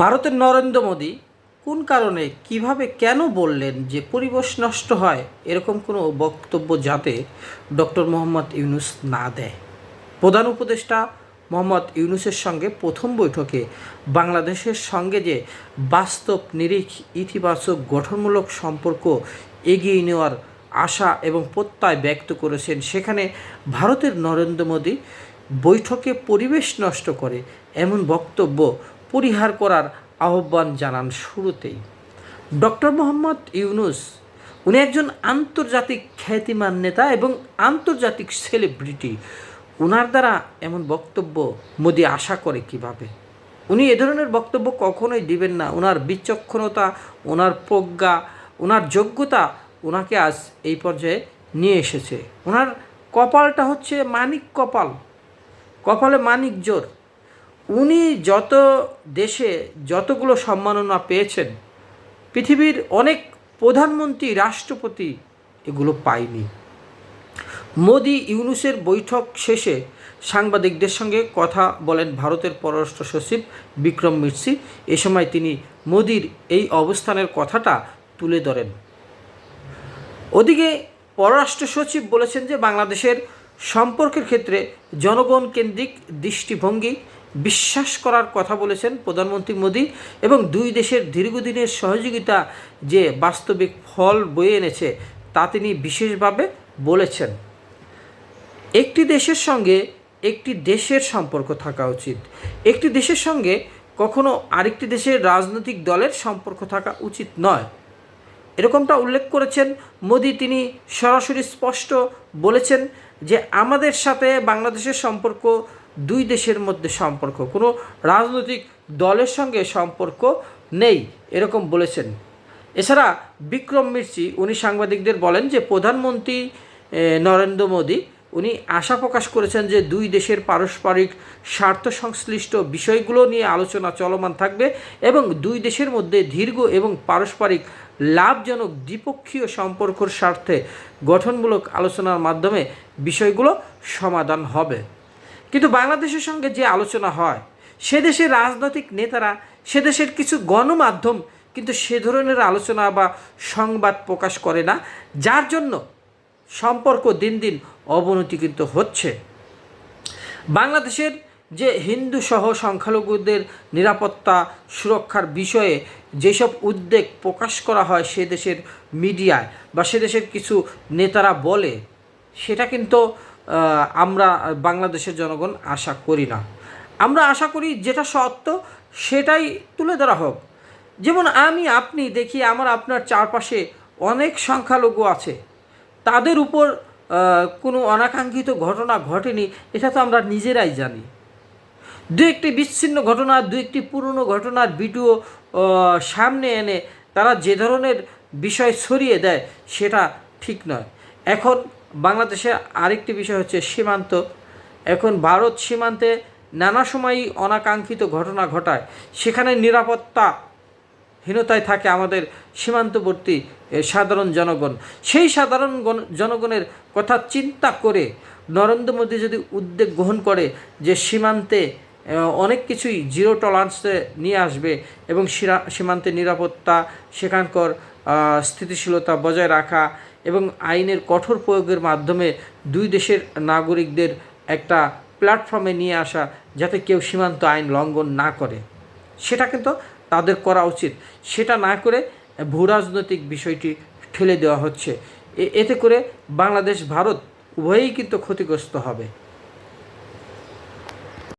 ভারতের নরেন্দ্র মোদী কোন কারণে, কীভাবে, কেন বললেন যে পরিবেশ নষ্ট হয়, এরকম কোনো বক্তব্য যাতে ডক্টর মোহাম্মদ ইউনুস না দেয়? প্রধান উপদেষ্টা মোহাম্মদ ইউনুসের সঙ্গে প্রথম বৈঠকে বাংলাদেশের সঙ্গে যে বাস্তব, নিরিখ, ইতিবাচক, গঠনমূলক সম্পর্ক এগিয়ে নেওয়ার আশা এবং প্রত্যয় ব্যক্ত করেছেন, সেখানে ভারতের নরেন্দ্র মোদী বৈঠকে পরিবেশ নষ্ট করে এমন বক্তব্য পরিহার করার আহ্বান জানান শুরুতেই। ডক্টর মোহাম্মদ ইউনুস, উনি একজন আন্তর্জাতিক খ্যাতিমান নেতা এবং আন্তর্জাতিক সেলিব্রিটি। ওনার দ্বারা এমন বক্তব্য মোদি আশা করে কীভাবে? উনি এ ধরনের বক্তব্য কখনোই দিবেন না। ওনার বিচক্ষণতা ওনার প্রজ্ঞা ওনার যোগ্যতা ওনাকে আজ এই পর্যায়ে নিয়ে এসেছে। ওনার কপালটা হচ্ছে মানিক কপাল। কপালে মানিক জোর। উনি যত দেশে যতগুলো সম্মাননা পেয়েছেন, পৃথিবীর অনেক প্রধানমন্ত্রী, রাষ্ট্রপতি এগুলো পায়নি। মোদি ইউনুসের বৈঠক শেষে সাংবাদিকদের সঙ্গে কথা বলেন ভারতের পররাষ্ট্র সচিব বিক্রম মির্সি। এ সময় তিনি মোদির এই অবস্থানের কথাটা তুলে ধরেন। ওদিকে পররাষ্ট্র সচিব বলেছেন যে, বাংলাদেশের সম্পর্কের ক্ষেত্রে জনগণ কেন্দ্রিক দৃষ্টিভঙ্গি বিশ্বাস করার কথা বলেছেন প্রধানমন্ত্রী মোদী এবং দুই দেশের দীর্ঘদিনের সহযোগিতা যে বাস্তবিক ফল বয়ে এনেছে, তা তিনি বিশেষভাবে বলেছেন। একটি দেশের সঙ্গে একটি দেশের সম্পর্ক থাকা উচিত। একটি দেশের সঙ্গে কখনো আরেকটি দেশের রাজনৈতিক দলের সম্পর্ক থাকা উচিত নয়। এরকমটা উল্লেখ করেছেন মোদি। তিনি সরাসরি স্পষ্ট বলেছেন যে, আমাদের সাথে বাংলাদেশের সম্পর্ক দুই দেশের মধ্যে সম্পর্ক। কোনো রাজনৈতিক দলের সঙ্গে সম্পর্ক নেই, এরকম বলেছেন। এছাড়া বিক্রম মির্চি, উনি সাংবাদিকদের বলেন যে প্রধানমন্ত্রী নরেন্দ্র মোদী, উনি আশা প্রকাশ করেছেন যে দুই দেশের পারস্পরিক স্বার্থ সংশ্লিষ্ট বিষয়গুলো নিয়ে আলোচনা চলমান থাকবে এবং দুই দেশের মধ্যে দীর্ঘ এবং পারস্পরিক লাভজনক দ্বিপক্ষীয় সম্পর্কর স্বার্থে গঠনমূলক আলোচনার মাধ্যমে বিষয়গুলো সমাধান হবে। কিন্তু বাংলাদেশের সঙ্গে যে আলোচনা হয়, সে দেশের রাজনৈতিক নেতারা, সে দেশের কিছু গণমাধ্যম কিন্তু সে ধরনের আলোচনা বা সংবাদ প্রকাশ করে না, যার জন্য সম্পর্ক দিন দিন অবনতি কিন্তু হচ্ছে। বাংলাদেশের যে হিন্দু সহ সংখ্যালঘুদের নিরাপত্তা সুরক্ষার বিষয়ে যেসব উদ্বেগ প্রকাশ করা হয় সে দেশের মিডিয়ায় বা সে দেশের কিছু নেতারা বলে, সেটা কিন্তু আমরা বাংলাদেশের জনগণ আশা করি না। আমরা আশা করি যেটা সত্য, সেটাই তুলে ধরা হোক। যেমন আমি, আপনি দেখি আমার আপনার চারপাশে অনেক সংখ্যালঘু আছে। তাদের উপর কোনো অনাকাঙ্ক্ষিত ঘটনা ঘটেনি, এটা তো আমরা নিজেরাই জানি। দু একটি বিচ্ছিন্ন ঘটনা, দু একটি পুরনো ঘটনার ভিডিও সামনে এনে তারা যে ধরনের বিষয় ছড়িয়ে দেয়, সেটা ঠিক নয়। এখন বাংলাদেশে আরেকটি বিষয় হচ্ছে সীমান্ত। এখন ভারত সীমান্তে নানা সময়ই অনাকাঙ্ক্ষিত ঘটনা ঘটায়। সেখানে নিরাপত্তা হীনতায় থাকে আমাদের সীমান্তবর্তী সাধারণ জনগণ। সেই সাধারণ জনগণের কথা চিন্তা করে নরেন্দ্র মোদী যদি উদ্যোগ গ্রহণ করে যে সীমান্তে অনেক কিছুই জিরো টলারেন্সে নিয়ে আসবে এবং সীমান্তে নিরাপত্তা, সেখানকার স্থিতিশীলতা বজায় রাখা এবং আইনের কঠোর প্রয়োগের মাধ্যমে দুই দেশের নাগরিকদের একটা প্ল্যাটফর্মে নিয়ে আসা যাতে কেউ সীমান্ত আইন লঙ্ঘন না করে। সেটা কিন্তু তাদের করা উচিত। সেটা না করে ভূ রাজনৈতিক বিষয়টি ঠেলে দেওয়া হচ্ছে। এতে করে বাংলাদেশ, ভারত উভয়েই কিন্তু ক্ষতিগ্রস্ত হবে।